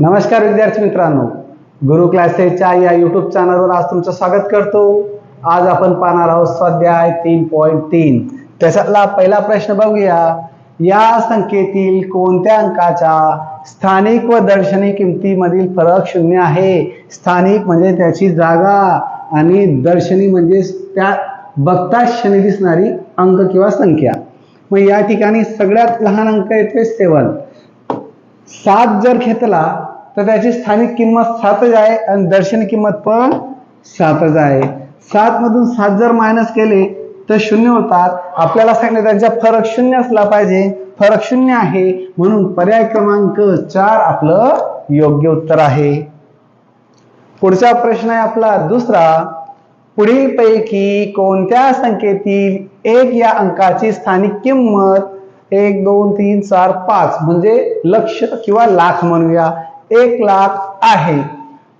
नमस्कार विद्यार्थी मित्रांनो. गुरु क्लासेसच्या या युट्यूब चॅनलवर आज तुमचं स्वागत करतो. आज आपण पाहणार आहोत स्वाध्याय तीन पॉईंट तीन. त्याच्यातला पहिला प्रश्न बघूया. या संख्येतील कोणत्या अंकाच्या स्थानिक व दर्शनी किमतीमधील फरक शून्य आहे? स्थानिक म्हणजे त्याची जागा आणि दर्शनी म्हणजे त्या बघता क्षणी दिसणारी अंक किंवा संख्या. मग या ठिकाणी सगळ्यात लहान अंक येते सेवन सात जर घेतला तर त्याची स्थानिक किंमत सातच आहे आणि दर्शनी किंमत पण सातच आहे. सात मधून सात जर मायनस केले तर शून्य होतात. आपल्याला सांगितलं त्यांचा फरक शून्य असला पाहिजे. फरक शून्य आहे. म्हणून पर्याय क्रमांक चार आपलं योग्य उत्तर आहे. पुढचा प्रश्न आहे आपला दुसरा. पुढील पैकी कोणत्या संख्येतील एक या अंकाची स्थानिक किंमत एक दोन तीन चार पाच. म्हणजे लक्ष किंवा लाख म्हणूया. एक लाख आहे.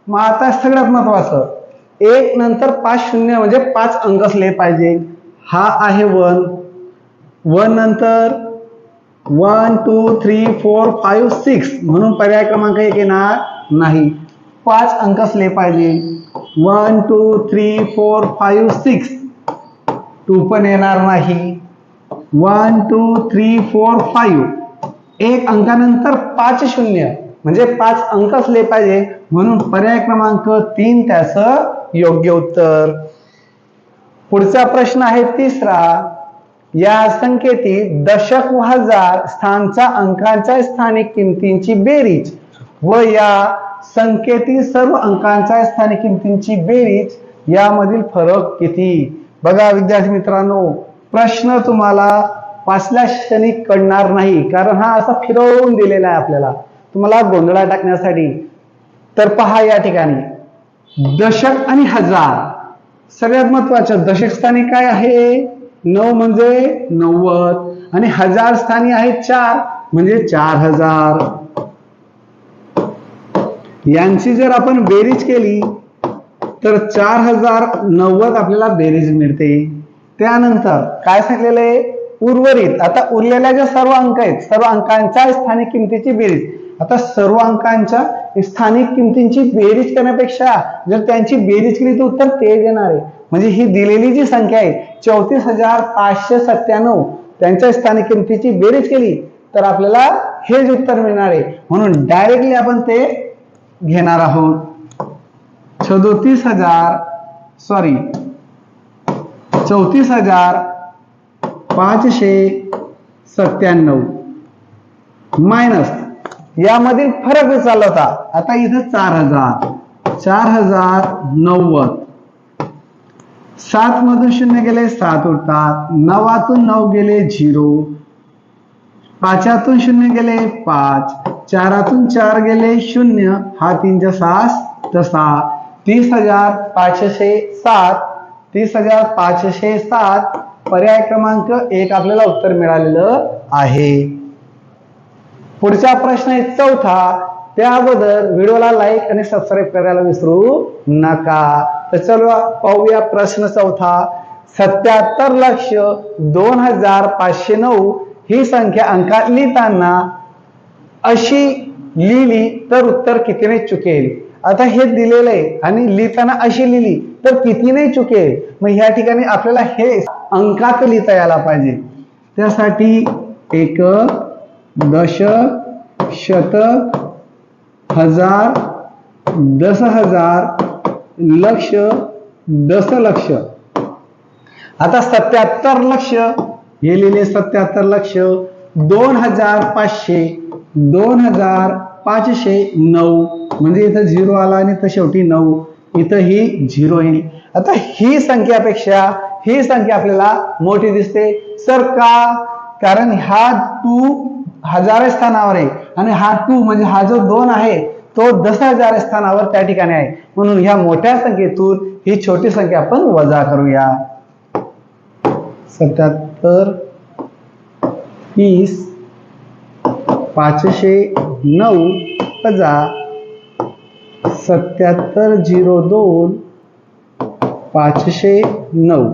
मग आता सगळ्यात महत्वाचं. एक नंतर पाच शून्य म्हणजे पाच अंक असले पाहिजे. हा आहे वन. वन नंतर one two three four five six. म्हणून पर्याय क्रमांक एक येणार नाही. पाच अंक असले पाहिजे. One two three four five six. Two पण येणार नाही. One two three four five एक अंकानंतर पाच शून्य. म्हणजे पाच अंक असले पाहिजे. म्हणून पर्याय क्रमांक तीन त्याचं योग्य उत्तर. पुढचा प्रश्न आहे तिसरा. या संख्येतील दशक व हजार स्थानचा अंकांच्या स्थानिक किमतींची बेरीज व या संख्येतील सर्व अंकांच्या स्थानिक किमतींची बेरीज यामधील फरक किती? बघा विद्यार्थी मित्रांनो प्रश्न तुम्हाला पाचल्या क्षणी कळणार नाही कारण हा असा फिरवून दिलेला आहे आपल्याला. तुम्हाला गोंधळा टाकण्यासाठी. तर पहा या ठिकाणी. दशक आणि हजार. सगळ्यात महत्त्वाच्या दशक स्थानी काय आहे? नऊ म्हणजे नव्वद. आणि हजार स्थानी आहे चार म्हणजे चार हजार. यांची जर आपण बेरीज केली तर चार हजार नव्वद आपल्याला बेरीज मिळते. त्यानंतर काय सांगलेलं आहे? उर्वरित. आता उरलेल्या ज्या सर्व अंक आहेत सर्व अंकांच्या स्थानिक किमतीची बेरीज. आता सर्व अंकांच्या स्थानिक किमतींची बेरीज करण्यापेक्षा जर त्यांची बेरीज केली तर उत्तर ते येणार आहे. म्हणजे ही दिलेली जी संख्या आहे चौतीस हजार पाचशे सत्त्याण्णव त्यांच्या स्थानिक किमतीची बेरीज केली तर आपल्याला हेच उत्तर मिळणार आहे. म्हणून डायरेक्टली आपण ते घेणार आहोत. सदोतीस हजार सॉरी चौतीस हजार पाचशे सत्त्याण्णव. मायनस. यामधील फरक विचारला होता आता इथं चार हजार. चार हजार नव्वद. सात मधून शून्य गेले सात उरतात. नवातून नऊ गेले झिरो. पाचातून शून्य गेले पाच. चारातून चार गेले शून्य. हा तीनचा सास तसा. तीस हजार पाचशे सात. तीस हजार पाचशे सात पर्याय क्रमांक एक आपल्याला उत्तर मिळालेलं आहे. पुढचा प्रश्न आहे चौथा. त्या अगोदर व्हिडिओला लाईक आणि सबस्क्राईब करायला विसरू नका. तर चलो पाहूया प्रश्न चौथा. सत्याहत्तर लक्ष दोन हजार पाचशे नऊ ही संख्या अंकात लिहिताना अशी लिहिली तर उत्तर कितीने चुकेल? आता हे दिलेलं आहे आणि लिहिताना अशी लिहिली तर किती नाही चुकेल मग ह्या ठिकाणी आपल्याला हे अंकात लिहिता यायला पाहिजे. त्यासाठी एक दशक शतक हजार दस हजार लक्ष दशलक्ष आता सत्याहत्तर लक्ष हे लिहिले सत्याहत्तर लक्ष दोन हजार पाचशे दोन हजार पाचशे नऊ. म्हणजे इथं झिरो आला आणि इथं शेवटी नऊ. इथं ही झिरो येईल आता ही संख्यापेक्षा ही संख्या आपल्याला मोठी दिसते. सर का? कारण हा टू हजार स्थानावर आहे. आणि हा टू म्हणजे हा जो दोन आहे तो दस हजार स्थानावर त्या ठिकाणी आहे. म्हणून ह्या मोठ्या संख्येतून ही छोटी संख्या आपण वजा करूया. सत्याहत्तर तीस पाचशे नऊ वजा सत्याहत्तर झिरो दोन पाचशे नऊ.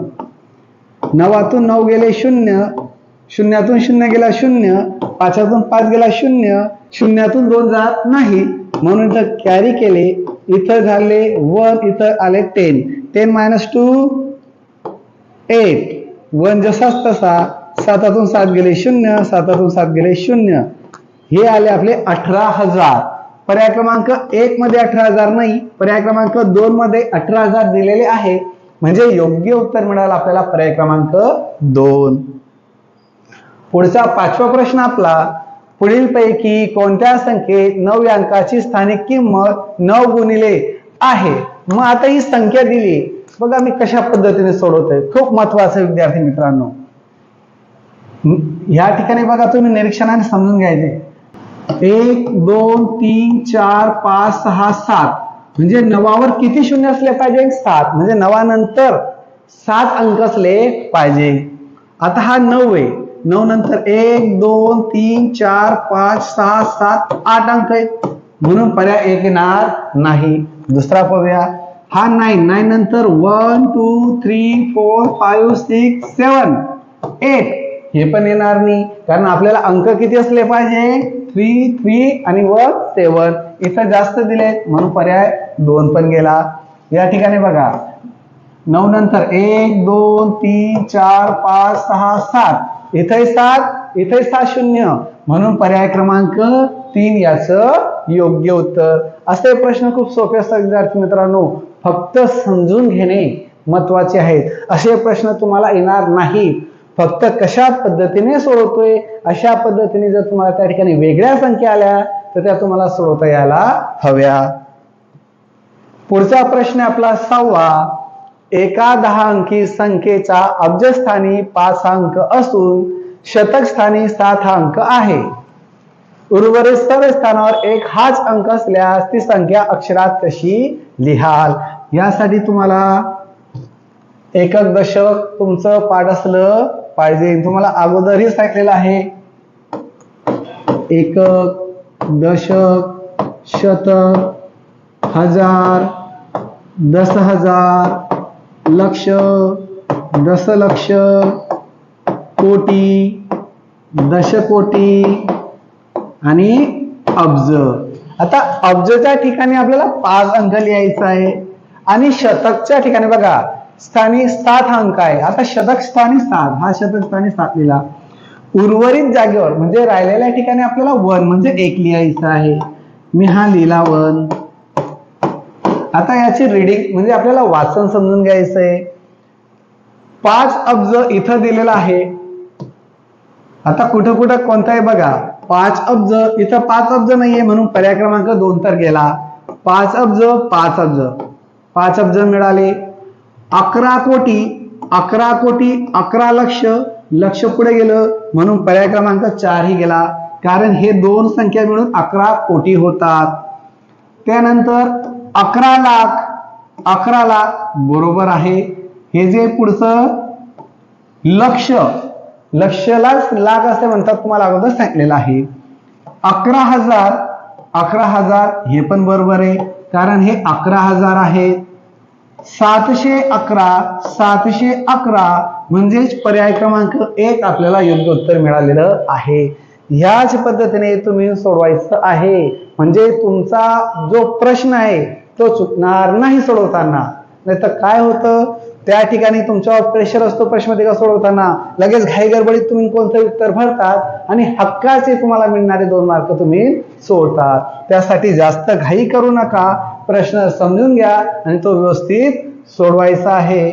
नवातून नऊ गेले शून्य शून्यातून शून्य गेला शून्य पाचातून पाच गेला शून्य शून्यातून दोन जात नाही. म्हणून इथं कॅरी केले इथं झाले वन इथं आले ten ten minus two eight one जसाच तसा सातातून सात गेले शून्य सातातून सात गेले शून्य. हे आले आपले अठरा हजार. पर्याय क्रमांक एक मध्ये अठरा हजार नाही पर्याय क्रमांक दोन मध्ये अठरा हजार दिलेले आहे. म्हणजे योग्य उत्तर मिळालं आपल्याला पर्याय क्रमांक दोन. पुढचा पाचवा प्रश्न आपला पुढीलपैकी कोणत्या संख्येत नऊ अंकाची स्थानिक किंमत नऊ गुणिले आहे? मग आता ही संख्या दिली. बघा मी कशा पद्धतीने सोडवतोय. खूप महत्वाचं विद्यार्थी मित्रांनो. या ठिकाणी बघा तुम्ही निरीक्षणाने समजून घ्यायचे. एक दोन तीन चार पाच सहा सात. म्हणजे नवावर किती शून्य असले पाहिजे? सात. म्हणजे नवानंतर सात अंक असले पाहिजे. आता हा नऊ आहे. नऊ नंतर एक दोन तीन चार पाच सहा सात आठ अंक आहेत. म्हणून पर्याय एक येणार नाही. दुसरा पाहूया हा नाईन नाईन नंतर one two three four five six seven eight हे पण येणार नाही. कारण आपल्याला अंक किती असले पाहिजे? थ्री थ्री आणि व सेवन इथं जास्त दिले म्हणून पर्याय दोन पण गेला. या ठिकाणी बघा. नऊ नंतर एक दोन तीन चार पाच सहा सात. इथे सात इथे सात शून्य. म्हणून पर्याय क्रमांक तीन याचं योग्य उत्तर. असे प्रश्न खूप सोपे असतात विद्यार्थी मित्रांनो. फक्त समजून घेणे महत्त्वाचे आहेत. असे प्रश्न तुम्हाला येणार नाहीत. फक्त कशा पद्धतीने सोडवतोय? अशा पद्धतीने जर तुम्हाला त्या ठिकाणी वेगळ्या संख्या आल्या तर त्या तुम्हाला सोडवता यायला हव्या. पुढचा प्रश्न आपला सहावा. एका दहा अंकी संख्येचा अब्जस्थानी पाच अंक असून शतक स्थानी सात अंक आहे. उर्वरित सर्व स्थानावर एक हाच अंक असल्यास ती संख्या अक्षरात कशी लिहाल. यासाठी तुम्हाला एकक दशक तुमचं पाठ असलं पाहिजे. तुम्हाला अगोदरही सांगितलेलं आहे. एकक दशक शतक हजार दस हजार लक्ष दशलक्ष कोटी दशकोटी आणि अब्ज. आता अब्जच्या ठिकाणी आपल्याला पाच अंक लिहायचा आहे आणि शतकच्या ठिकाणी बघा स्थानी सात अंक आहे. आता शतक स्थानी सात हा शतक स्थानी सात लिहिला. उर्वरित जागेवर म्हणजे राहिलेल्या ठिकाणी आपल्याला वन म्हणजे एक लिहायचं आहे. मी हा लिहिला वन. आता याची रिडिंग म्हणजे आपल्याला वाचन समजून घ्यायचं आहे. पाच अब्ज इथं दिलेला आहे. आता कुठं कुठं कोणता आहे बघा. पाच अब्ज इथं पाच अब्ज नाहीये म्हणून पर्याय क्रमांक दोन तर गेला. पाच अब्ज पाच अब्ज. पाच अब्ज मिळाले. अकरा कोटी अकरा कोटी अकरा लक्ष लक्ष पुढे गेलं. म्हणून पर्याय क्रमांक चार ही गेला. कारण हे दोन संख्या मिळून अकरा कोटी होतात. त्यानंतर अकरा लाख अकरा लाख बरोबर आहे. हे जे पुढचं लक्ष लक्षलाच लाख असे म्हणतात तुम्हाला अगोदर सांगितलेलं आहे. अकरा हजार अकरा हजार हे पण बरोबर आहे. कारण हे अकरा हजार आहेत सातशे अकरा सातशे अकरा म्हणजेच पर्याय क्रमांक एक आपल्याला योग्य उत्तर मिळालेलं आहे. ह्याच पद्धतीने तुम्ही सोडवायचं आहे. म्हणजे तुमचा जो प्रश्न आहे तो चुकणार नाही सोडवताना. नाही तर काय होतं? त्या ठिकाणी तुमच्यावर प्रेशर असतो प्रश्नपत्रिका सोडवताना. लगेच घाई गडबडीत तुम्ही कोणतं उत्तर भरतात आणि हक्काचे तुम्हाला मिळणारे दोन मार्क तुम्ही सोडतात. त्यासाठी जास्त घाई करू नका. प्रश्न समजून घ्या आणि तो व्यवस्थित सोडवायचा आहे.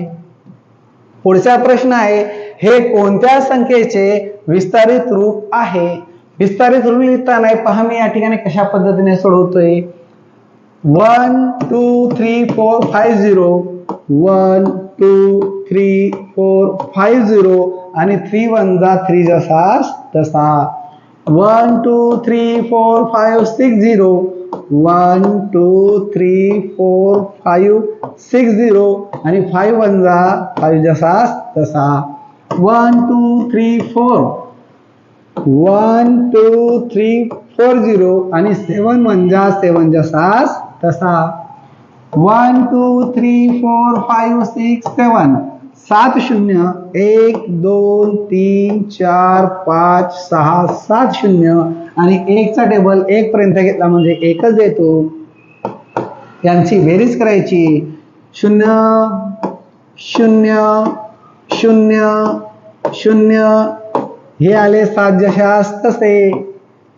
पुढचा प्रश्न आहे हे कोणत्या संख्येचे विस्तारित रूप आहे? विस्तारित रूप लिहिताना पहा मी या ठिकाणी कशा पद्धतीने सोडवतोय. One two three four five zero one two three four five zero आणि थ्री वन जा थ्री जसा तसा. One two three four five six zero one two three four five six zero आणि फाईव्ह वन जा. Five जसाच तसा. One two three four one two three four zero आणि seven one जा seven जसास तसा. One two three four five six seven सात शून्य एक दोन तीन चार पाच सहा सात शून्य. आणि एकचा टेबल एक पर्यंत घेतला म्हणजे एकच देतो. यांची बेरीज करायची. शून्य शून्य शून्य शून्य. हे आले सात जशास तसे.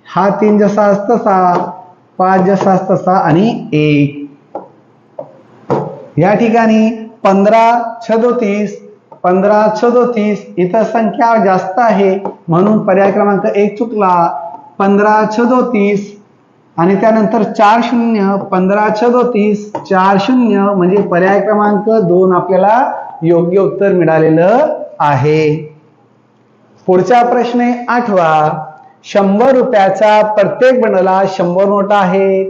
हा तीन जसास तसा. पाच जसास तसा आणि एक. या ठिकाणी पंधरा छदोतीस पंधरा छदोतीस इथं संख्या जास्त आहे. म्हणून पर्याय क्रमांक एक चुकला. पंधरा छदोतीस आणि त्यानंतर चार शून्य पंधरा छदोतीस चार शून्य म्हणजे पर्याय क्रमांक दोन आपल्याला योग्य उत्तर मिळालेलं आहे. पुढचा प्रश्न आहे आठवा. शंभर रुपयाचा प्रत्येक बंडला शंभर नोटा आहे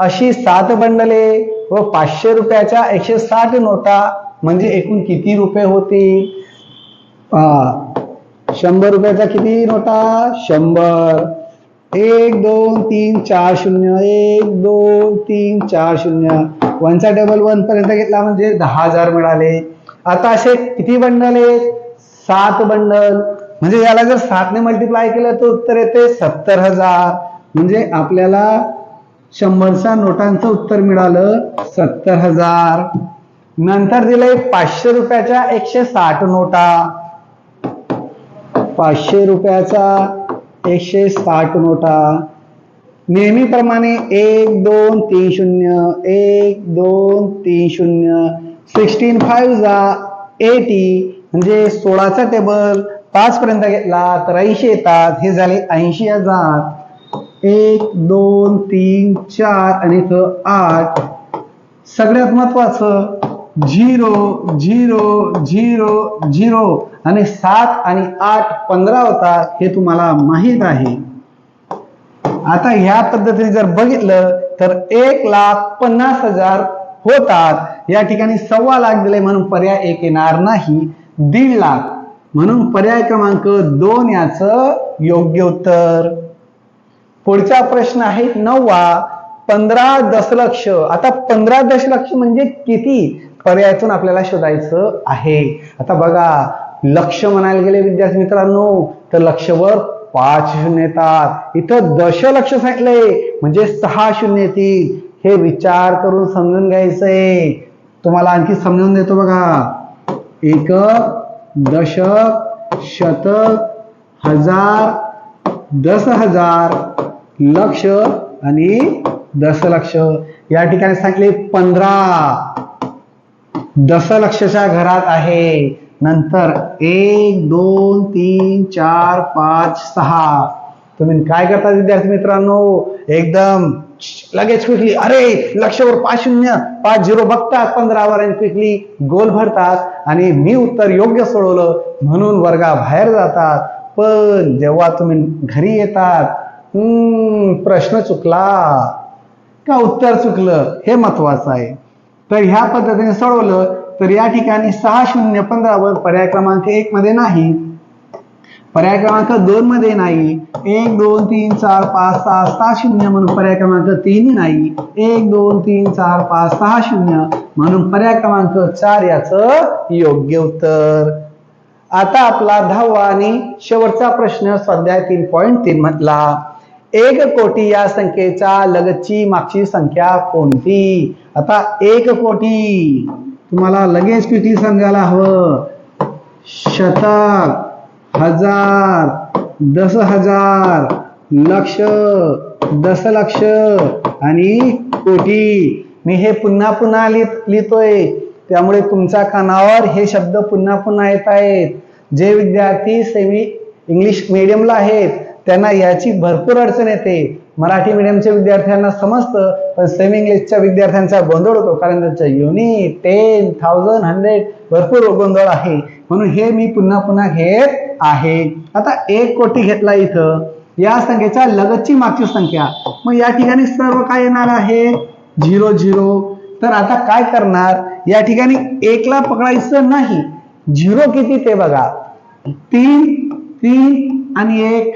अशी सात बंडले व पाचशे रुपयाच्या एकशे साठ नोटा म्हणजे एकूण किती रुपये होतील शंभर रुपयाचा किती नोटा? शंभर. एक दोन तीन चार शून्य. एक दोन तीन चार शून्य. वनचा डबल वन पर्यंत घेतला म्हणजे दहा हजार मिळाले. आता असे किती बंडल आहेत? सात बंडल म्हणजे याला जर सातने मल्टिप्लाय केलं तर उत्तर येते सत्तर हजार. म्हणजे आपल्याला शंभरच्या नोटांचं उत्तर मिळालं सत्तर हजार. नंतर दिलंय पाचशे रुपयाच्या एकशे साठ नोटा. पाचशे रुपयाचा एकशे साठ नोटा. नेहमीप्रमाणे एक दोन तीन शून्य एक दोन तीन शून्य सिक्स्टीन फाईव्ह जा एटी म्हणजे सोळाचा टेबल पाच पर्यंत घेतला तर ऐंशी येतात. हे झाले ऐंशी हजार. एक दोन तीन चार आणि इथं आठ. सगळ्यात महत्वाचं झिरो झिरो झिरो झिरो आणि सात आणि आठ पंधरा होतात हे तुम्हाला माहीत आहे. आता ह्या पद्धतीने जर बघितलं तर एक लाख पन्नास हजार होतात. या ठिकाणी सव्वा लाख दिले म्हणून पर्याय एक येणार नाही. दीड लाख. म्हणून पर्याय क्रमांक दोन याच योग्य उत्तर. पुढचा प्रश्न आहे नववा. पंधरा दशलक्ष. आता पंधरा दशलक्ष म्हणजे किती? पर्यायातून आपल्याला शोधायचं आहे. आता बघा लक्ष म्हणायला गेले विद्यार्थी मित्रांनो तर लक्षवर पाच शून्य येतात. इथं दशलक्ष सांगितले म्हणजे सहा शून्य येतील. हे विचार करून समजून घ्यायचंय. तुम्हाला आणखी समजून देतो बघा. एक दशक शतक हजार दस हजार लक्ष आणि दशलक्ष या ठिकाणी सांगितले पंधरा. दशलक्षच्या घरात आहे. नंतर एक दोन तीन चार पाच सहा. तुम्ही काय करता विद्यार्थी मित्रांनो? एकदम लगेच क्विकली अरे लक्षवर पाच शून्य पाच झिरो बघतात पंधरावर आणि क्विकली गोल भरतात आणि मी उत्तर योग्य सोडवलं म्हणून वर्गाबाहेर जातात. पण जेव्हा तुम्ही घरी येतात प्रश्न चुकला का उत्तर चुकलं हे महत्वाचं आहे. तर ह्या पद्धतीने सोडवलं तर या ठिकाणी सहा शून्य पंधरावर पर्याय क्रमांक एक मध्ये नाही. पर्याय क्रमांक दोन मध्ये नाही. एक दोन तीन चार पाच सहा सहा शून्य म्हणून पर्याय क्रमांक तीन नाही. एक दोन तीन चार पाच सहा शून्य म्हणून पर्याय क्रमांक चार याचं योग्य उत्तर. आता आपला दहावा आणि शेवटचा प्रश्न स्वाध्याय तीन पॉईंट तीन मधला. एक कोटी या संख्येचा लगतची मागची संख्या कोणती? आता एक कोटी. तुम्हाला लगेच किती समजायला हवं. शतक हजार दस हजार लक्ष दशलक्ष आणि कोटी. मी हे पुन्हा पुन्हा लिहित लिहितोय. त्यामुळे तुमच्या कानावर हे शब्द पुन्हा पुन्हा येत आहेत. जे विद्यार्थी सेमी इंग्लिश मिडियमला आहेत त्यांना याची भरपूर अडचण येते. मराठी मीडियमच्या विद्यार्थ्यांना समजतं पण सेमी इंग्लिशच्या विद्यार्थ्यांचा गोंधळ होतो. कारण त्यांचं युनिट टेन थाउजंड हंड्रेड भरपूर गोंधळ आहे. म्हणून हे मी पुन्हा पुन्हा घेत आहे. आता एक कोटी घेतला इथं. या संख्येच्या लगतची मागची संख्या. मग या ठिकाणी सर्व काय येणार आहे? Zero zero. तर आता काय करणार? या ठिकाणी एकला पकडायचं नाही. झिरो किती ते बघा. तीन तीन आणि एक.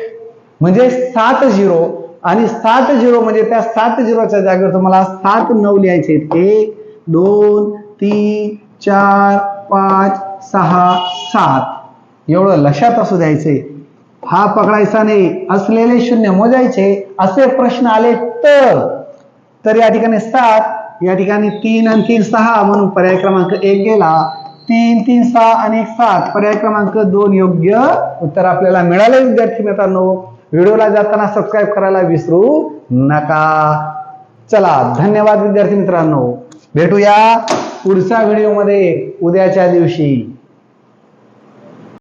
म्हणजे सात झिरो. आणि सात झिरो म्हणजे त्या सात झिरोच्या जागेवर तुम्हाला सात नऊ लिहायचे आहेत. एक दोन तीन चार पाच सहा सात. एवढं लक्षात असू द्यायचे. हा पकडायचा नाही. असलेले शून्य मोजायचे. असे प्रश्न आले तर. तर या ठिकाणी सात या ठिकाणी तीन आणि तीन सहा म्हणून पर्याय क्रमांक एक गेला. तीन तीन सहा आणि एक सात. पर्याय क्रमांक दोन योग्य उत्तर आपल्याला मिळाले विद्यार्थी मित्रांनो. व्हिडिओला जाताना सबस्क्राईब करायला विसरू नका. चला धन्यवाद विद्यार्थी मित्रांनो. भेटूया पुढच्या व्हिडिओमध्ये उद्याच्या दिवशी.